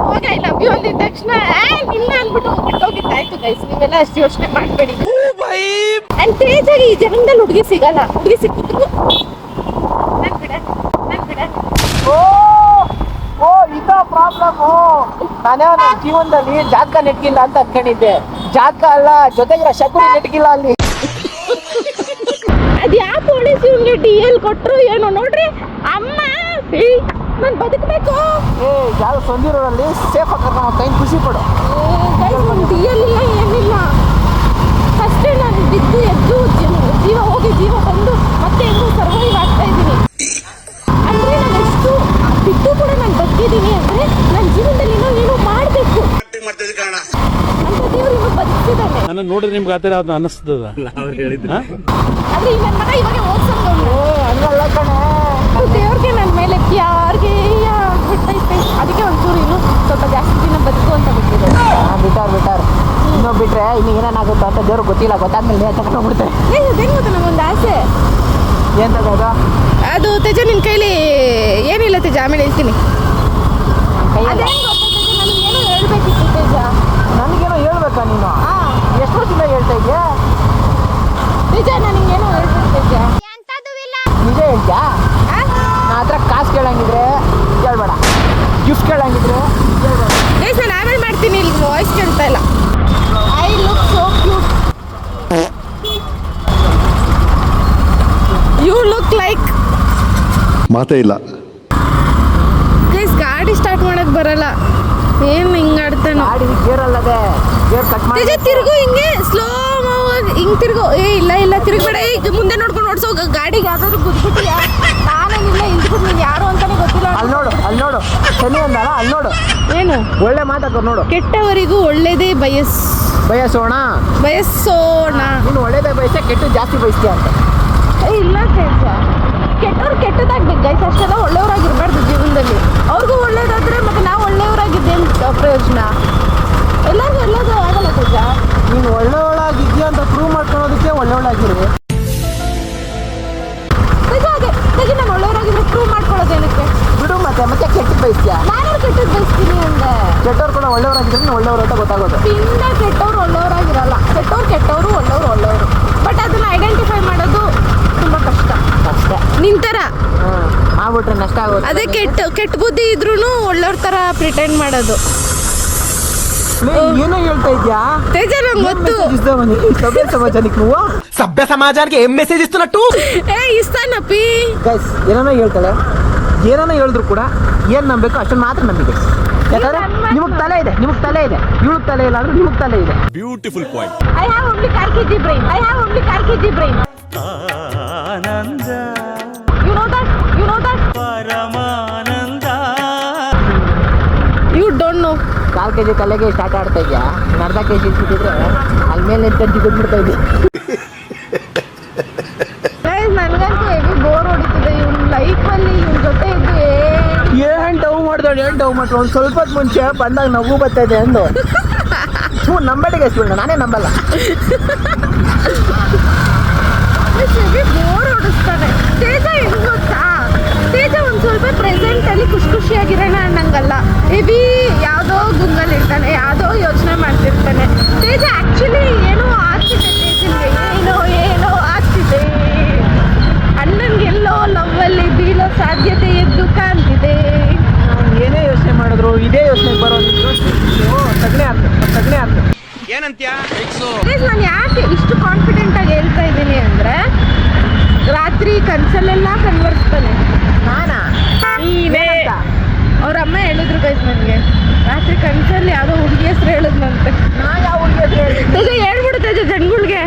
ಹೋಗ ಐ ಲವ್ ಯು ಅಂದಿದ ತಕ್ಷಣ ನಿನ್ನ ಅನ್ಬಿಟ್ಟು ಬಿಟ್ಟೋಗಿದ್ದಾಯ್ತು ಗೈಸ್ ನೀವೆಲ್ಲ ಅಷ್ಟು ಯೋಚನೆ ಮಾಡಬೇಡಿ. ಅಂಡ್ ತೇಜಾಗಿ ಈ ಜನ್ಮದಲ್ಲಿ ಹುಡುಗಿ ಸಿಗಲ್ಲ. ಹುಡುಗಿ ಸಿಕ್ಕಿದ್ರು ನನ್ ಬಿಡ ನನ್ ಬಿಡ. ಓ ಓ ಇದ ಪ್ರಾಬ್ಲಮ್ ನಾನೇ ನನ್ನ ಜೀವನದಲ್ಲಿ ಜಾತಕ ನೆಟ್ಗಿಲ್ಲ ಅಂತ ಅನ್ಕೊಂಡಿದ್ದೆ. ಜಾತಕ ಅಲ್ಲ ಜೊತೆಗೆ ಶಕುನಿ ನೆಟ್ಗಿಲ್ಲ ಅಲ್ಲಿ. ಅದ್ಯಾಕೆ ಯಾವ ಪೊಲೀಸ್ ಇವ್ನಿಗೆ ಡಿ ಎಲ್ ಕೊಟ್ಟರು ಏನೋ ನೋಡ್ರಿ? ಅಮ್ಮ ನಾನು ಬದುಕಬೇಕು. ಏ ಯಾರು ಸಂದಿರೋರಲ್ಲಿ ಸೇಫ್ ಆಗಿ ಕರ್ಕೊಂಡು ಕೈ ಖುಷಿ ಪಡು. ಒಂದು ಡಿ ಎಲ್ ಇಲ್ಲ ಏನಿಲ್ಲ. ಫಸ್ಟ್ ನಾನು ಬಿದ್ದು ಎದ್ದು ಜೀವ- ಜೀವ ಹೋಗಿ ಜೀವ ಬಂದು ಮತ್ತೆ ಹೆಂಗೋ ಸರ್ವೈವ್ ಆಗ್ತಾ ಇದ್ದೀನಿ. ಅಂದ್ರೆ ನಾನು ಎಷ್ಟು ಬಿದ್ದು ಕೂಡ ನಾನು ಬದುಕಿದ್ದೀನಿ ಅಂದ್ರೆ ನನ್ನ ಜೀವನದಲ್ಲಿ ಇನ್ನೂ ಏನೋ ಮಾಡಬೇಕು. ನನ್ನ ನೋಡಿದ್ರೆ ನಿಮ್ಗೆ ಆತರ ಥರ ಅದು ಅನ್ನಿಸ್ತದ? ಆದ್ರೆ ಈ ನನ್ನ ಮಗ ಇವಾಗ ಓದ್ಸಂಗವ್ನು ಹಂಗಲ್ಲ ಕಣ. ದೇವ್ರಿಗೆ ಮೇಲೆ ಯಾರಿಗೆ ಬಿಟ್ಟೈತೆ ಅದಕ್ಕೆ ಒಂಚೂರು ಇನ್ನು ಸ್ವಲ್ಪ ಜಾಸ್ತಿ ದಿನ ಬದುಕು ಅಂತ ಬಿಟ್ಟಿದೆ. ಬಿಟ್ಟಾರ್ ಬಿಟ್ಟಾರ್. ಇನ್ನೊಬ್ಬ ಬಿಟ್ರೆ ಇನ್ನು ಏನೇನಾಗುತ್ತೋ ಅಂತ ದೇವ್ರಿಗೆ ಗೊತ್ತಿಲ್ಲ ಗೊತ್ತಾದ್ಮೇಲೆ ತಗೊಂಡ್ಬಿಡ್ತಾರೆ ಅದೇನು ಗೊತ್ತಾ ನಮಗೊಂದು ಆಸೆ? ಏನು ತಗೋದು ಅದು? ತೇಜ ನಿನ್ನ ಕೈಲಿ ಏನಿಲ್ಲ ತೇಜ ಆಮೇಲೆ ಹೇಳ್ತೀನಿ. ಅದೇನು ಹೇಳ್ಬೇಕಿತ್ತು ತೇಜ. ನನಗೇನೋ ಹೇಳ್ಬೇಕಾ ನೀನು? ಹಾ ಎಷ್ಟು ವರ್ಷದಿಂದ ಹೇಳ್ತಾ ಇದೆಯಾ? ನಿಜ ನನಗೇನೋ ಹೇಳ್ಬೇಕು ತೇಜ. ನಿಜ ಹೇಳ್ತಾ ಕೇಳಂಗಿದ್ರೆ ಕೇಳ್ಬೇಡ. ಗಿಫ್ಟ್ ಕೇಳಂಗಿದ್ರೆ ಕೇಳ್ಬೇಡ. ಸರ್ ನಾನು ಆಮೇಲೆ ಮಾಡ್ತೀನಿ? ಇಲ್ಲಿ ವಾಯ್ಸ್ ಕೇಳ್ತಾ ಇಲ್ಲ I look so cute you look like ಮಾತೇ ಇಲ್ಲ. ಗೈಸ್ ಗಾಡಿ ಸ್ಟಾರ್ಟ್ ಮಾಡಕ್ ಬರಲ್ಲ. ಏನ್ ಹಿಂಗ್ ಆಡ್ತಾನೋ. ಗಾಡಿ ಗೇರ್ ಅಲ್ಲದೆ ಗೇರ್ ಕಟ್ ಮಾಡಿ ತೇಜ ತಿರುಗು ಹಿಂಗೆ. ಸ್ಲೋ ಹಿಂಗ್ ತಿರುಗು. ಏ ಇಲ್ಲ ಇಲ್ಲ ತಿರುಗಬೇಡ. ಏ ಈಗ ಮುಂದೆ ನೋಡ್ಕೊಂಡು ಓಡಿಸೋ. ಗಾಡಿಗೆ ಯಾವ್ದಾದ್ರು ಗುದ್ಬಿಟ್ಟಿಯಾ ನಾನೇನಿಲ್ಲ ಹಿಂದ್ಬಿಟ್ಟು ನೀನು ಯಾರು ಅಂತಾನೆ ಗೊತ್ತಿಲ್ಲ. ಅಲ್ಲಿ ನೋಡು ಅಲ್ಲಿ ನೋಡು. ಶನಿ ಅಂದಲ್ಲ ಅಲ್ಲಿ ನೋಡು. ಏನು? ಒಳ್ಳೆ ಮಾತಾಡ್ಕೊ ನೋಡು. ಕೆಟ್ಟವರಿಗೂ ಒಳ್ಳೇದೇ ಬಯಸ್ ಬಯಸೋಣ. ಬಯಸೋಣ. ನೀನು ಒಳ್ಳೇದೇ ಬಯಸ ಕೆಟ್ಟು ಜಾಸ್ತಿ ಬಯಸ್ತೀಯ ಅಂತ? ಏ ಇಲ್ಲ ಕೆಲಸ ಕೆಟ್ಟವ್ರು ಕೆಟ್ಟದಾಗ್ಬೇಕು ಗೈಸ್ ಅಷ್ಟೆಲ್ಲ ಒಳ್ಳೆಯವರಾಗಿರ್ಬಾರ್ದು ಜೀವನದಲ್ಲಿ. ಅವ್ರಿಗೂ ಒಳ್ಳೇದಾದ್ರೆ ಮತ್ತೆ ನಾವು ಒಳ್ಳೆಯವರಾಗಿದ್ದೆ ಅಂತ ಪ್ರಯೋಜನ. ಎಲ್ಲರಿಗೂ ಎಲ್ಲದು ಆಗಲ್ಲ ತೇಜ ನೀನು ಒಳ್ಳೆಯವಳಾಗಿದ್ಯಾ ಅಂತ ಪ್ರೂವ್ ಮಾಡ್ಕೊಳೋದಕ್ಕೆ ಒಳ್ಳೆಯವಳಾಗಿರು. ತೇಜ ಬಿಡು ಮತ್ತೆ ಮತ್ತೆ ಕೆಟ್ಟು ಬಯಸ್ತೀಯ ನಾನು ಕೆಟ್ಟದ್ದು ಬಯಸ್ತೀನಿ ಅಂದೆ ಕೆಟ್ಟವ್ರು ಕೂಡ ಒಳ್ಳೆಯವರಾಗಿದ್ರೆ ನೀನು ಒಳ್ಳೆಯವರು ಅಂತ ಗೊತ್ತಾಗೋದು ಪಿಂಡ ಕೆಟ್ಟವ್ರು ಒಳ್ಳೆಯವರಾಗಿರಲ್ಲ ಕೆಟ್ಟವ್ರು ಕೆಟ್ಟವರು ಒಳ್ಳೆಯವರು ಒಳ್ಳೆಯವರು ಬಟ್ ಅದನ್ನ ಐಡೆಂಟಿಫೈ ಮಾಡೋದು ತುಂಬ ಕಷ್ಟ ಅಷ್ಟೇ ನಿಂತರ ಹ್ಮ್ ಮಾಡ್ಬಿಟ್ರೆ ನಷ್ಟ ಆಗೋದು ಅದೇ ಕೆಟ್ಟ ಕೆಟ್ಟ ಬುದ್ಧಿ ಇದ್ರೂ ಒಳ್ಳೆಯವ್ರ ಥರ ಪ್ರಿಟೆಂಡ್ ಮಾಡೋದು ಲೇ, ಏನೋ ಹೇಳ್ತಾ ಇದ್ಯಾ ತೇಜ ನಂಗೆ ಗೊತ್ತು ಸಭ್ಯ ಸಮಾಜಾನಿಕ್ ನೀವು సభ్య సమాజానికి ఏం మెసేజ్ ఇస్తున్నట్టు ಏ ಇಸ್ತಾನಪ್ಪಿ ಗೈಸ್ ಏನೇನೋ ಹೇಳ್ತಾಳೆ ಏನೇನೋ ಹೇಳಿದ್ರು ಕೂಡ ಏನು ನಂಬಬೇಕು ಅಷ್ಟನ್ನು ಮಾತ್ರ ನಂಬಿದೆ. ಯಾಕಂದ್ರೆ ನಿಮಗೆ ತಲೆ ಇದೆ ನಿಮಗೆ ತಲೆ ಇದೆ. ಇವಳಿಗೆ ತಲೆ ಇಲ್ಲ ಅಂದ್ರೆ ನಿಮಗೆ ತಲೆ ಇದೆ. Beautiful point I have only car K G brain I have only car K G brain you know that you know that you don't know call KG ತಲೆಗೆ ಸ್ಟಾರ್ಟ್ ಆಡ್ತಾ ಇದೆಯಾ? ಅರ್ಧ ಅರ್ಧ ಕೆಜಿ ಇಟ್ಬಿಟ್ಟಿದ್ರೆ ಅಲ್ಲಿ ಮೇಲೆ ನಿಂತು ಜಿಗಿದ್ಬಿಡ್ತಾ ಇದ್ದೆ ಗೈಸ್ ನನಗಂತೂ ಹೆವಿ ಬೋರ್ ಹೊಡಿತಿದೆ ಇವ್ನ ಲೈಫಲ್ಲಿ ಇವ್ನ ಜೊತೆ ಇದ್ದು ಏನ್ ಏನ್ ಡವ್ ಡವ್ ಒಂದು ಸ್ವಲ್ಪ ಹೊತ್ತು ಮುಂಚೆ ಬಂದಾಗ ನಗು ಬರ್ತಾ ಇದೆ ಅಂದು ಹ್ಞೂ ನಂಬಡಿಗೆ ಬಿಡ ನಾನೇ ನಂಬಲ್ಲ. ಬೋರ್ ಹೊಡಿಸ್ತಾನೆ ತೇಜ ಹೆಂಗ್ ಗೊತ್ತಾ? ತೇಜ ಒಂದು ಸ್ವಲ್ಪ ಪ್ರೆಸೆಂಟ್ ಅಲ್ಲಿ ಖುಷಿ ಖುಷಿಯಾಗಿರೋಣ ಅನ್ನಂಗಲ್ಲ. ಹೆವಿ ಯಾವುದೋ ಗುಂಗಲ್ ಇರ್ತಾನೆ, ಯಾವುದೋ ಯೋಚನೆ ಮಾಡ್ತಿರ್ತಾನೆ. ತೇಜ ಆಕ್ಚುಲಿ ಏನೋ ಆಗ್ತಿದೆ ತೇಜನ್ಗೆ ಏನೋ ಏನೋ ಆಗ್ತಿದೆ ಅಣ್ಣನ್ಗೆಲ್ಲೋ ಲವ್ವಲ್ಲಿ ಬೀಳೋ ಸಾಧ್ಯತೆ ಎದ್ದು ಕಾಣ್ತಿದೆ ನಾನ್ ಏನೇ ಯೋಚನೆ ಮಾಡಿದ್ರು ಇದೇ ಯೋಚನೆ ಬರೋದಿದ್ರು ತಗಣೆ ಆಗ್ತದೆ ತಗಣೆ ಆಗ್ತದೆ ಗೈಸ್ ನಾನು ಯಾಕೆ ಇಷ್ಟು ಕಾನ್ಫಿಡೆಂಟ್ ಆಗಿ ಹೇಳ್ತಾ ಇದ್ದೀನಿ ಅಂದ್ರೆ ರಾತ್ರಿ ಕನ್ಸಲ್ಲೆಲ್ಲ ಕನ್ವರ್ಸ್ತಾನೆ ನಾನಾ ನೀನೇ ಏನಂತ? ಅವ್ರ ಅಮ್ಮ ಹೇಳಿದ್ರು ಗೈಸ್ ನನಗೆ ರಾತ್ರಿ ಕನ್ಸಲ್ಲಿ ಯಾವುದೋ ಹುಡುಗಿ ಹೆಸರು ಹೇಳಿದ್ನಂತೆ ನಾ ಯಾವ ಹುಡುಗಿ ಹೆಸ್ರು ಹೇಳಿದ್ದು? ತೇಜ ಹೇಳ್ಬಿಡು ತೇಜ ಜನಗಳಿಗೆ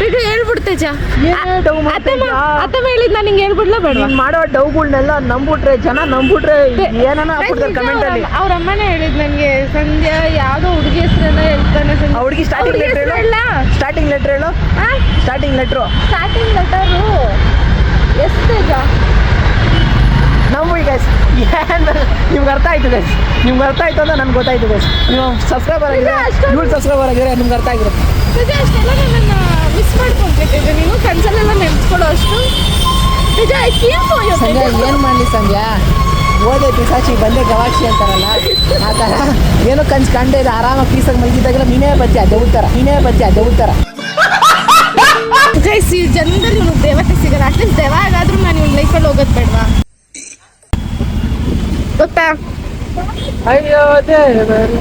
ತೇಜ ಹೇಳ್ಬಿಡು ತೇಜ ಅತ್ತಮ್ಮ ಹೇಳಿದ್ ನಾನು ನಿಂಗೆ ಹೇಳ್ಬಿಡ್ಲ ಬೇಡ ನೀನ್ ಮಾಡೋ ಡೌಗಳನ್ನೆಲ್ಲ ನಂಬಿಟ್ರೆ ಜನ ನಂಬಿಟ್ರೆ ಏನಾನ ಹಾಕ್ಬಿಡ್ತಾರೆ ಕಮೆಂಟ್ ಅಲ್ಲಿ. ಅವ್ರ ಅಮ್ಮನೇ ಹೇಳಿದ್ ನನಗೆ ಸಂಧ್ಯಾ ಯಾವುದೋ ಹುಡುಗಿ ಹೆಸರೆಲ್ಲ ಹೇಳ್ತಾನೆ. ಆ ಹುಡುಗಿ ಸ್ಟಾರ್ಟಿಂಗ್ ಲೆಟರ್ ಹೇಳು. ಸ್ಟಾರ್ಟಿಂಗ್ ಲೆಟರ್ ಹೇಳು. ಸ್ಟಾರ್ಟಿಂಗ್ ಲೆಟ್ರು ಸ್ಟಾರ್ಟಿಂಗ್ ಲೆಟರು ಎಷ್ಟು ತೇಜ. ನಂಬಿ ಗೈಸ್ ಏನ್ ನಿಮ್ಗೆ ಅರ್ಥ ಆಯ್ತು ಗೈಸ್ ನಿಮ್ಗೆ ಅರ್ಥ ಆಯ್ತು ಅಂತ ನನ್ಗೆ ಗೊತ್ತಾಯ್ತು ಗೈಸ್ ನೀವು ಸಬ್ಸ್ಕ್ರೈಬರ್ ಆಗಿದ್ರೆ ಸಬ್ಸ್ಕ್ರೈಬರ್ ಆಗಿದ್ರೆ ನಿಮ್ಗೆ ಅರ್ಥ ಆಗಿರುತ್ತೆ ಮಿಸ್ ಮಾಡ್ಕೊಂತಿದ್ದೆ ನೀನು ಕನ್ಸಲ್ಲೆಲ್ಲ ನೆನ್ಸ್ಕೊಳ್ಳೋ ಅಷ್ಟು ನಿಜ I feel for you Sandhya [laughs] ಏನು ಮಾಡಲಿ ಸಂಧ್ಯಾ? ಓದೆ ಪಿಸಾಚಿ ಬಂದೆ ಗವಾಕ್ಷಿ ಅಂತಾರಲ್ಲ? ಆ ಥರ ಏನೋ ಕನ್ಸು ಕಂಡೆ ಇದೆ ಆರಾಮಾಗಿ ಪೀಸಾಗಿ ಮಲಗಿದ್ದಾಗೆಲ್ಲ ನೀನೇ ಬತ್ತಿ ಅದೇ ಉತ್ತರ ನೀನೇ ಬತ್ತಿ ಅದೇ ಉತ್ತರ ಗೈಸ್ [laughs] ಈ ಜನದಲ್ಲಿ ಇವ್ನು ದೇವತೆ ಸಿಗಲ್ಲ. ಅಟ್ಲೀಸ್ಟ್ ದೇವ ಆಗಾದ್ರೂ ನಾನು ಇವ್ನ ಲೈಫಲ್ಲಿ ಹೋಗೋದು ಬೇಡವಾ? ಗೊತ್ತಾ? ಅಯ್ಯೋ ದೇವರು.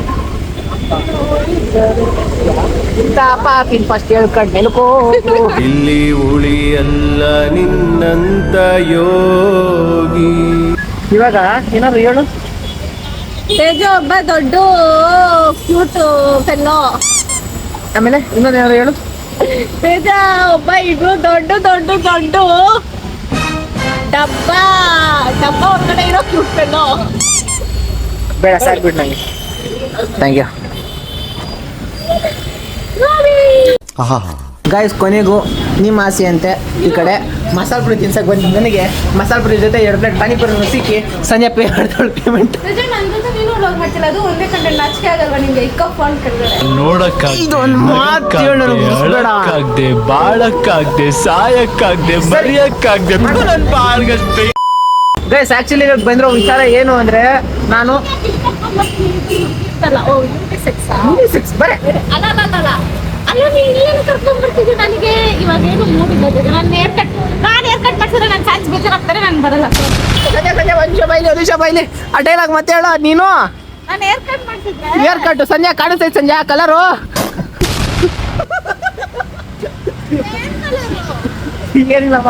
ಇಂಥ ಪಾಪಿನ ಫಸ್ಟ್ ಹೇಳ್ಕೊಂಡು ನೆನಪೋ ಇಲ್ಲಿ ಉಳಿಯಲ್ಲ ನಿನ್ನಂತ ಯೋಗಿ. ಇವಾಗ ಏನಾದ್ರು ಹೇಳು. ತೇಜ ಒಬ್ಬ ದೊಡ್ಡ ಕ್ಯೂಟ್ ಫೆಲ್ಲೋ ಆಮೇಲೆ ಇನ್ನೊಂದು ಏನಾದ್ರು ಹೇಳು. ತೇಜ ಒಬ್ಬ ಇದು ದೊಡ್ಡ ದೊಡ್ಡ ದೊಡ್ಡ. ಡಬ್ಬ ಡಬ್ಬ ಒಳಗಡೆ ಇರೋ ಕ್ಯೂಟ್ ಫೆಲ್ಲೋ ಬೇಡ ಸಾಕ್ಬಿಟ್ಟು ನಂಗೆ. ಥ್ಯಾಂಕ್ ಯು ಗಾಯ್ಸ್ ಕೊನೆಗೂ ನಿಮ್ಮ ಆಸೆ ಅಂತೆ ಈ ಕಡೆ ಮಸಾಲ ಪುರಿ ತಿನ್ಸಕ್ ಬಂದು ನನಗೆ ಮಸಾಲ ಪುರಿ ಜೊತೆ ಎರಡು ಪ್ಲೇಟ್ ಪಾನಿಪುರಿ ಸಿಕ್ಕಿ ಸಂಜೆ ಪೇ ಮಾಡ್ತಾಳೆ ಪೇಮೆಂಟ್. ಅಳಕ್ಕಾಗ್ದೆ ಬಾಳಕ್ಕಾಗ್ದೆ ಸಾಯಕ್ಕಾಗ್ದೆ ಮರಿಯಕ್ಕಾಗ್ದೆ. ಗೈಸ್ ಆಕ್ಚುಲಿ ಬಂದಿರೋ ವಿಚಾರ ಏನು ಅಂದ್ರೆ ನಾನು ಬರೇ. ಅಲ್ಲ ನೀನು ಕರ್ಕೊಂಡ್ ಬರ್ತಿದ್ದೆ ನನಗೆ? ಇವಾಗ ಏನು ನಾನು ಹೇರ್ ಕಟ್ ನಾನು ಹೇರ್ ಕಟ್ ಮಾಡ್ಸಿದ್ರೆ ನನ್ನ ಫ್ಯಾನ್ಸ್ ಬೇಜಾರಾಗ್ತಾರೆ ನಾನು ಬರಲ್ಲ. ಸದ್ಯ ಬೈಲಿ ಆ ಡೈಲಾಗ್ ಮತ್ತೆ ಹೇಳೋ ನೀನು? ನಾನು ಹೇರ್ ಕಟ್ ಮಾಡ್ತಿದ್ರೆ ಹೇರ್ ಕಟ್ ಸಂಜೆ ಕಾಣಿಸ್ತೈತೆ ಸಂಜೆ ಆ ಕಲರು ಏನಿಲ್ಲಪ್ಪ.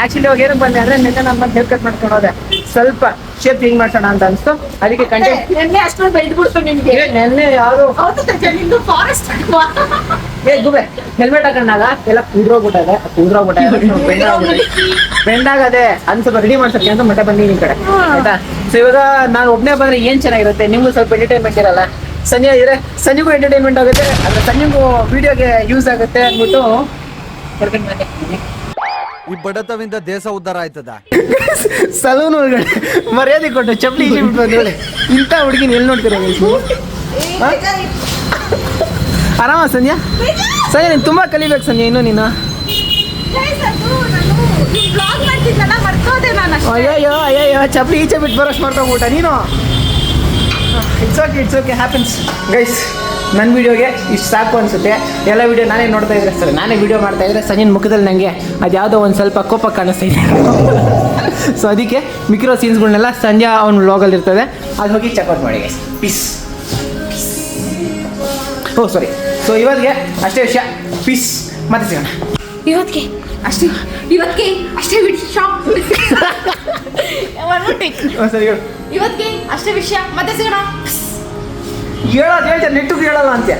ಆಕ್ಚುಲಿ ಇವಾಗ ಏನಕ್ಕೆ ಬಂದೆ ಅಂದ್ರೆ ನಿನ್ನೆ ನಮ್ಮ ಹೇರ್ ಕಟ್ ಮಾಡ್ಕೊಂಡು ಹೋದೆ. ಸ್ವಲ್ಪ ಶೇಪ್ ಹಿಂಗ್ ಮಾಡ್ಸೋಣ ಅಂತ ಅನ್ಸ್ತು. ಅದಕ್ಕೆ ಕಂಟೆಂಟ್ ಎಣ್ಣೆ ಅಷ್ಟೊಂದು ಬೆಳೆದ್ಬಿಡ್ತು ನಿಮ್ಗೆ? ನೆನ್ನೆ ಯಾರು ನಿಂದು ಫಾರೆಸ್ಟ್ ಏ ಗುಬೆ ಹೆಲ್ಮೆಟ್ ಹಾಕೊಂಡಾಗ ಎಲ್ಲ ಕುಂದ್ರೋಗ್ಬಿಟ್ಟದೆ. ಕುದ್ರೋಗ್ಬಿಟ್ಟೆ [laughs] ಬೆಂಡ್ ಆಗದೆ. ಅನ್ ಸ್ವಲ್ಪ ರೆಡಿ ಮಾಡ್ಸಕ್ಕೆ ಅಂತ ಮತ್ತೆ ಬಂದೀನಿ ನಿಮ್ ಕಡೆ. ಆಯ್ತಾ? ಸೊ ಇವಾಗ ನಾನು ಒಬ್ಬನೇ ಬಂದ್ರೆ ಏನ್ ಚೆನ್ನಾಗಿರುತ್ತೆ? ನಿಮ್ಗೂ ಸ್ವಲ್ಪ ಎಂಟರ್ಟೈನ್ಮೆಂಟ್ ಇರಲ್ಲ. ಸಂಜೆ ಇದ್ರೆ ಸಂಜೆಗೂ ಎಂಟರ್ಟೈನ್ಮೆಂಟ್ ಆಗುತ್ತೆ. ಅಂದ್ರೆ ಸಂಜೆಗೂ ವಿಡಿಯೋಗೆ ಯೂಸ್ ಆಗುತ್ತೆ ಅಂದ್ಬಿಟ್ಟು ಕರ್ಕೊಂಡು ಈ ಬಡತವಿಂದ ದೇಶ ಉದ್ಧಾರ ಆಯ್ತದ? ಸಲೂನ್ ಒಳಗಡೆ ಮರ್ಯಾದೆ ಕೊಟ್ಟು ಚಪ್ಪಲಿ ಈಜಿ ಬಿಟ್ಟು ಬಂದ್ರೆ ಇಂಥ ಹುಡುಗಿನ ಎಲ್ಲಿ ನೋಡ್ತೀರ guys ನೀವು? ಆರಾಮ ಸಂಧ್ಯಾ ಸಂಧ್ಯಾ ನೀನು ತುಂಬಾ ಕಲಿಬೇಕು ಸಂಧ್ಯಾ ಇನ್ನು ನೀನು. ಅಯ್ಯಯ್ಯೋ ಅಯ್ಯಯ್ಯೋ ಚಪ್ಪಲಿ ಈಚೆ ಬಿಟ್ಟು ಬರೋಷ್ಟು ಮಾಡ್ಕೊಂಬಿಟ್ಟ ನೀನು. It's okay it's okay happens guys ನನ್ನ ವಿಡಿಯೋಗೆ ಇಷ್ಟು ಸಾಕು ಅನಿಸುತ್ತೆ. ಎಲ್ಲ ವಿಡಿಯೋ ನಾನೇ ನೋಡ್ತಾ ಇದ್ರೆ ಸರ್ ನಾನೇ ವಿಡಿಯೋ ಮಾಡ್ತಾ ಇದ್ರೆ ಸಂಜಿನ ಮುಖದಲ್ಲಿ ನನಗೆ ಅದು ಯಾವುದೋ ಒಂದು ಸ್ವಲ್ಪ ಕೋಪ ಕಾಣಿಸ್ತಾ ಇದೆ. ಸೊ ಅದಕ್ಕೆ ಮಿಕ್ರೋ ಸೀನ್ಸ್ಗಳನ್ನೆಲ್ಲ ಸಂಜೆ ಅವ್ನ ವ್ಲಾಗಲ್ಲಿ ಇರ್ತದೆ. ಅದು ಹೋಗಿ ಚೆಕ್ಔಟ್ ಮಾಡಿ ಪೀಸ್ ಓ ಸಾರಿ ಸೊ ಇವತ್ತಿಗೆ ಅಷ್ಟೇ ವಿಷಯ. ಪೀಸ್ ಮತ್ತೆ ಸಿಗೋಣ. ಇವತ್ತಿಗೆ ಅಷ್ಟೇ ಇವತ್ತಿಗೆ ಅಷ್ಟೇ [laughs] ಸರಿ ಹೇಳು. ಇವತ್ತಿಗೆ ಅಷ್ಟೇ ವಿಷಯ. ಮತ್ತೆ ಸಿಗೋಣ. ಹೇಳೋದು ಹೇಳ್ತಾರೆ ನಿಟ್ಟು ಹೇಳಲ್ಲ ಅಂತೆ.